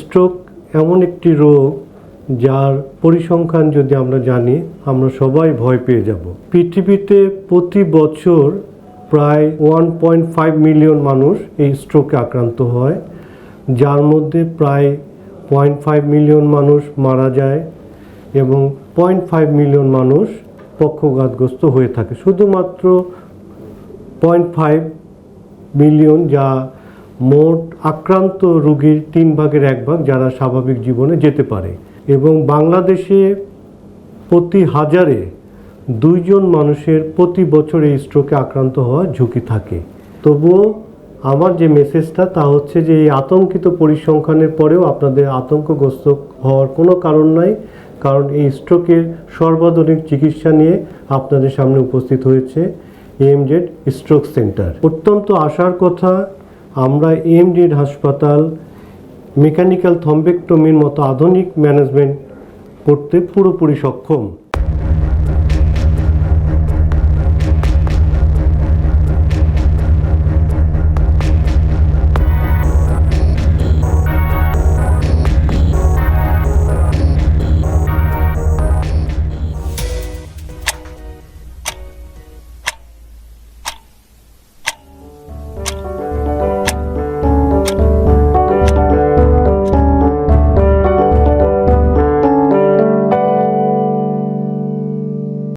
Stroke এমন একটি রোগ যার পরিসংখ্যান যদি আমরা জানি, আমরা সবাই ভয় পেয়ে যাব। পৃথিবীতে প্রতি বছর প্রায় ওয়ান পয়েন্ট ফাইভ মিলিয়ন মানুষ এই স্ট্রোকে আক্রান্ত হয়, যার মধ্যে প্রায় পয়েন্ট ফাইভ মিলিয়ন মানুষ মারা যায় এবং পয়েন্ট ফাইভ মিলিয়ন মানুষ পক্ষঘাতগ্রস্ত হয়ে থাকে। শুধুমাত্র পয়েন্ট ফাইভ মিলিয়ন যা মোট আক্রান্ত রোগীর তিন ভাগের এক ভাগ যারা স্বাভাবিক জীবনে যেতে পারে। এবং বাংলাদেশে প্রতি হাজারে দুইজন মানুষের প্রতি বছর এই স্ট্রোকে আক্রান্ত হওয়ার ঝুঁকি থাকে। তবুও আমার যে মেসেজটা তা হচ্ছে যে এই আতঙ্কিত পরিসংখ্যানের পরেও আপনাদের আতঙ্কগ্রস্ত হওয়ার কোনো কারণ নাই, কারণ এই স্ট্রোকের সর্বাধুনিক চিকিৎসা নিয়ে আপনাদের সামনে উপস্থিত হয়েছে এএমজেড স্ট্রোক সেন্টার অত্যন্ত আশার কথা আমরা এমডিড হাসপাতাল মেকানিক্যাল থম্বেক্টমির মতো আধুনিক ম্যানেজমেন্ট করতে পুরোপুরি সক্ষম।